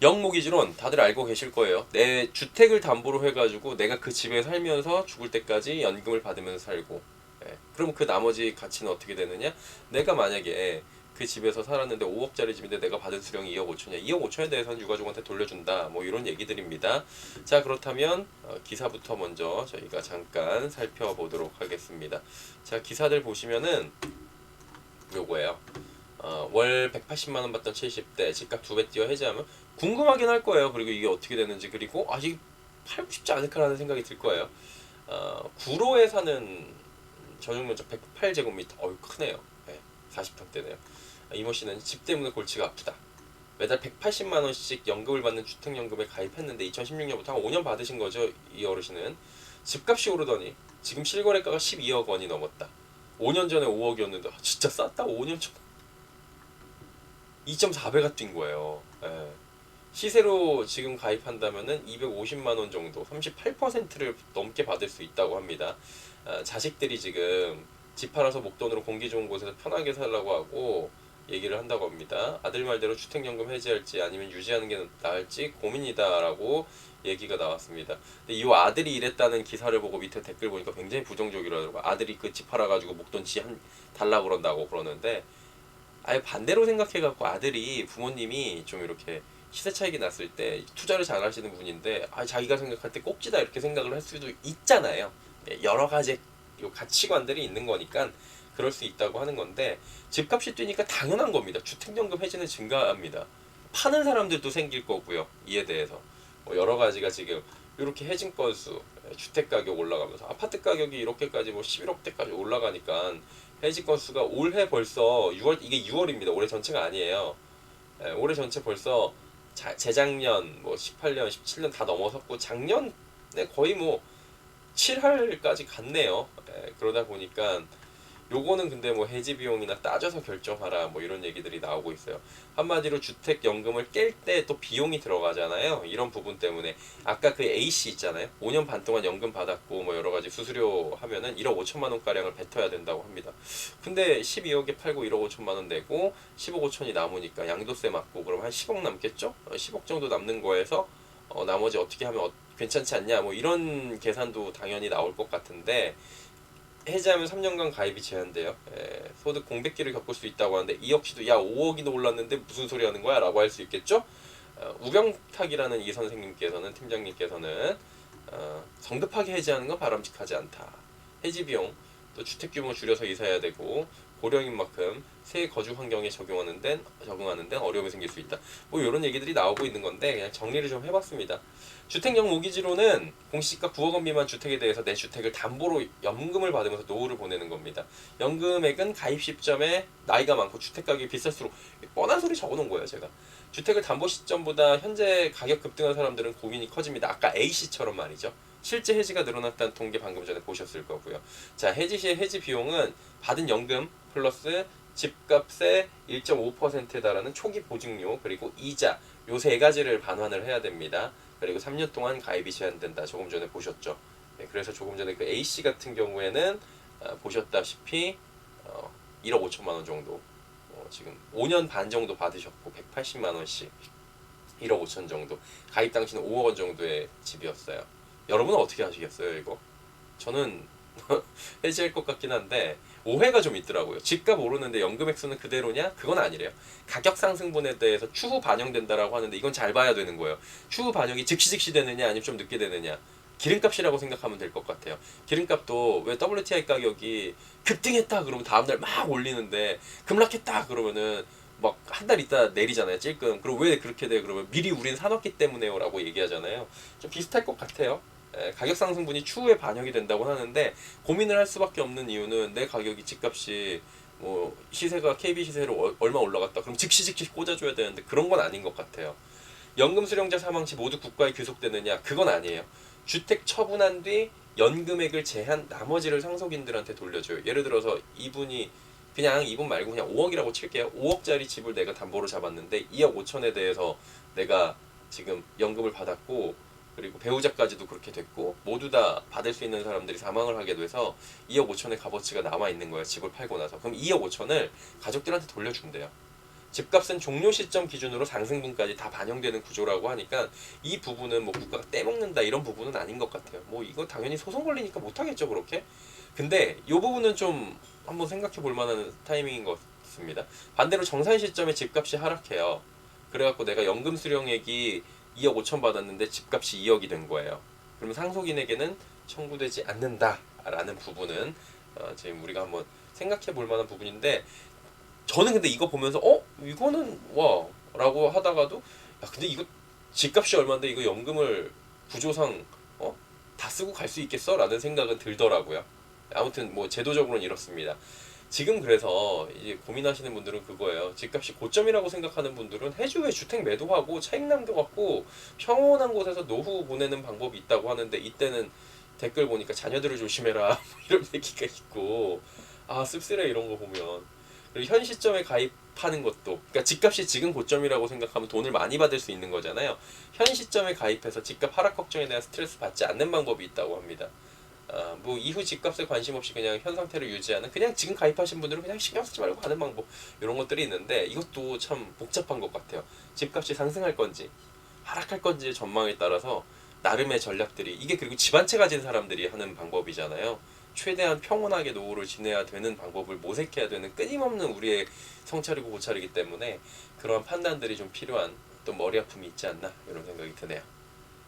영모기지론 다들 알고 계실 거예요. 내 주택을 담보로 해가지고 내가 그 집에 살면서 죽을 때까지 연금을 받으면서 살고. 예. 그럼 그 나머지 가치는 어떻게 되느냐? 내가 만약에 그 집에서 살았는데 5억짜리 집인데 내가 받은 수령이 2억 5천이야. 2억 5천에 대해서는 유가족한테 돌려준다. 뭐 이런 얘기들입니다. 자 그렇다면 어, 기사부터 먼저 저희가 잠깐 살펴보도록 하겠습니다. 자 기사들 보시면은 요거예요. 어, 월 180만 원 받던 70대 집값 두 배 뛰어 해지하면 궁금하긴 할 거예요. 그리고 이게 어떻게 되는지 그리고 아직 팔고 싶지 않을까라는 생각이 들 거예요. 어, 구로에 사는 전용 면적 108제곱미터 어유 크네요. 네, 40평대네요. 이모 씨는 집 때문에 골치가 아프다. 매달 180만 원씩 연금을 받는 주택연금에 가입했는데 2016년부터 한 5년 받으신 거죠. 이 어르신은 집값이 오르더니 지금 실거래가가 12억 원이 넘었다. 5년 전에 5억이었는데 아, 진짜 쌌다. 5년 전 2.4배가 뛴 거예요. 예. 시세로 지금 가입한다면은 250만 원 정도, 38%를 넘게 받을 수 있다고 합니다. 아, 자식들이 지금 집 팔아서 목돈으로 공기 좋은 곳에서 편하게 살라고 하고 얘기를 한다고 합니다. 아들 말대로 주택연금 해지할지 아니면 유지하는 게 나을지 고민이다라고 얘기가 나왔습니다. 근데 이 아들이 이랬다는 기사를 보고 밑에 댓글 보니까 굉장히 부정적이라더라고요. 아들이 그 집 팔아가지고 목돈 지한 달라 그런다고 그러는데 아예 반대로 생각해갖고 아들이 부모님이 좀 이렇게 시세 차익이 났을 때 투자를 잘 하시는 분인데 아 자기가 생각할 때 꼭지다 이렇게 생각을 할 수도 있잖아요. 예, 여러 가지 요 가치관들이 있는 거니까 그럴 수 있다고 하는 건데 집값이 뛰니까 당연한 겁니다. 주택연금 해지는 증가합니다. 파는 사람들도 생길 거고요. 이에 대해서 뭐 여러 가지가 지금 이렇게 해진 건수, 예, 주택 가격 올라가면서 아파트 가격이 이렇게까지 뭐 11억대까지 올라가니까 해지 건수가 올해 벌써 6월 이게 6월입니다. 올해 전체가 아니에요. 예, 올해 전체 벌써 자, 재작년 뭐 18년, 17년 다 넘어섰고 작년에 거의 뭐 7할까지 갔네요. 예, 그러다 보니까 요거는 근데 뭐 해지 비용이나 따져서 결정하라 뭐 이런 얘기들이 나오고 있어요. 한마디로 주택 연금을 깰 때 또 비용이 들어가잖아요. 이런 부분 때문에 아까 그 A 씨 있잖아요. 5년 반 동안 연금 받았고 뭐 여러 가지 수수료 하면은 1억 5천만 원 가량을 뱉어야 된다고 합니다. 근데 12억에 팔고 1억 5천만 원 내고 10억 5천이 남으니까 양도세 맞고 그럼 한 10억 남겠죠? 어, 10억 정도 남는 거에서 어, 나머지 어떻게 하면 어, 괜찮지 않냐 뭐 이런 계산도 당연히 나올 것 같은데 해지하면 3년간 가입이 제한돼요. 예, 소득 공백기를 겪을 수 있다고 하는데 이 역시도 야 5억이나 올랐는데 무슨 소리 하는 거야? 라고 할 수 있겠죠? 어, 우병탁이라는 이 선생님께서는 팀장님께서는 어, 성급하게 해지하는 건 바람직하지 않다. 해지 비용 또 주택 규모 줄여서 이사해야 되고 고령인 만큼 새 거주 환경에 적용하는 데는 적응하는 데는 어려움이 생길 수 있다. 뭐 이런 얘기들이 나오고 있는 건데 그냥 정리를 좀 해봤습니다. 주택형 모기지로는 공시지가 9억 원 미만 주택에 대해서 내 주택을 담보로 연금을 받으면서 노후를 보내는 겁니다. 연금액은 가입 시점에 나이가 많고 주택 가격이 비쌀수록 뻔한 소리 적어놓은 거예요 제가. 주택을 담보 시점보다 현재 가격 급등한 사람들은 고민이 커집니다. 아까 A 씨처럼 말이죠. 실제 해지가 늘어났다는 통계 방금 전에 보셨을 거고요. 자 해지 시의 해지 비용은 받은 연금 플러스 집값의 1.5%에 달하는 초기 보증료 그리고 이자 요 세 가지를 반환을 해야 됩니다. 그리고 3년 동안 가입이 제한된다. 조금 전에 보셨죠. 네, 그래서 조금 전에 그 A 씨 같은 경우에는 어, 보셨다시피 어, 1억 5천만 원 정도 어, 지금 5년 반 정도 받으셨고 180만 원씩 1억 5천 정도 가입 당시는 5억 원 정도의 집이었어요. 여러분은 어떻게 하시겠어요 이거? 저는 해지할 것 같긴 한데 오해가 좀 있더라고요. 집값 오르는데 연금 액수는 그대로냐? 그건 아니래요. 가격 상승분에 대해서 추후 반영된다라고 하는데 이건 잘 봐야 되는 거예요. 추후 반영이 즉시 즉시 되느냐 아니면 좀 늦게 되느냐. 기름값이라고 생각하면 될 것 같아요. 기름값도 왜 WTI 가격이 급등했다 그러면 다음날 막 올리는데 급락했다 그러면은 막 한 달 있다 내리잖아요. 찔끔. 그리고 왜 그렇게 돼? 그러면 미리 우린 사놨기 때문에요라고 얘기하잖아요. 좀 비슷할 것 같아요. 에, 가격 상승분이 추후에 반영이 된다고 하는데 고민을 할 수밖에 없는 이유는 내 가격이 집값이 뭐 시세가 KB 시세로 어- 얼마 올라갔다 그럼 즉시 즉시 꽂아줘야 되는데 그런 건 아닌 것 같아요. 연금 수령자 사망 시 모두 국가에 귀속되느냐 그건 아니에요. 주택 처분한 뒤 연금액을 제한 나머지를 상속인들한테 돌려줘요. 예를 들어서 이분이 그냥 이분 말고 그냥 5억이라고 칠게요. 5억짜리 집을 내가 담보로 잡았는데 2억 5천에 대해서 내가 지금 연금을 받았고 그리고 배우자까지도 그렇게 됐고 모두 다 받을 수 있는 사람들이 사망을 하게 돼서 2억 5천의 값어치가 남아 있는 거예요. 집을 팔고 나서 그럼 2억 5천을 가족들한테 돌려준대요. 집값은 종료 시점 기준으로 상승분까지 다 반영되는 구조라고 하니까 이 부분은 뭐 국가가 떼먹는다 이런 부분은 아닌 것 같아요. 뭐 이거 당연히 소송 걸리니까 못 하겠죠 그렇게. 근데 이 부분은 좀 한번 생각해 볼 만한 타이밍인 것 같습니다. 반대로 정산 시점에 집값이 하락해요. 그래갖고 내가 연금 수령액이 2억 5천 받았는데 집값이 2억이 된 거예요. 그러면 상속인에게는 청구되지 않는다라는 부분은 어, 지금 우리가 한번 생각해 볼 만한 부분인데 저는 근데 이거 보면서 어 이거는 와라고 하다가도 야 근데 이거 집값이 얼마인데 이거 연금을 구조상 어 다 쓰고 갈 수 있겠어라는 생각은 들더라고요. 아무튼 뭐 제도적으로는 이렇습니다. 지금 그래서 이제 고민하시는 분들은 그거예요. 집값이 고점이라고 생각하는 분들은 해주에 주택 매도하고 차익남도 갖고 평온한 곳에서 노후 보내는 방법이 있다고 하는데 이때는 댓글 보니까 자녀들을 조심해라 뭐 이런 얘기가 있고 아 씁쓸해 이런 거 보면 그리고 현 시점에 가입하는 것도 그러니까 집값이 지금 고점이라고 생각하면 돈을 많이 받을 수 있는 거잖아요. 현 시점에 가입해서 집값 하락 걱정에 대한 스트레스 받지 않는 방법이 있다고 합니다. 아, 뭐 이후 집값에 관심 없이 그냥 현 상태를 유지하는 그냥 지금 가입하신 분들은 그냥 신경 쓰지 말고 가는 방법 이런 것들이 있는데 이것도 참 복잡한 것 같아요. 집값이 상승할 건지 하락할 건지의 전망에 따라서 나름의 전략들이 이게 그리고 집 한 채 가진 사람들이 하는 방법이잖아요. 최대한 평온하게 노후를 지내야 되는 방법을 모색해야 되는 끊임없는 우리의 성찰이고 고찰이기 때문에 그러한 판단들이 좀 필요한 또 머리 아픔이 있지 않나 이런 생각이 드네요.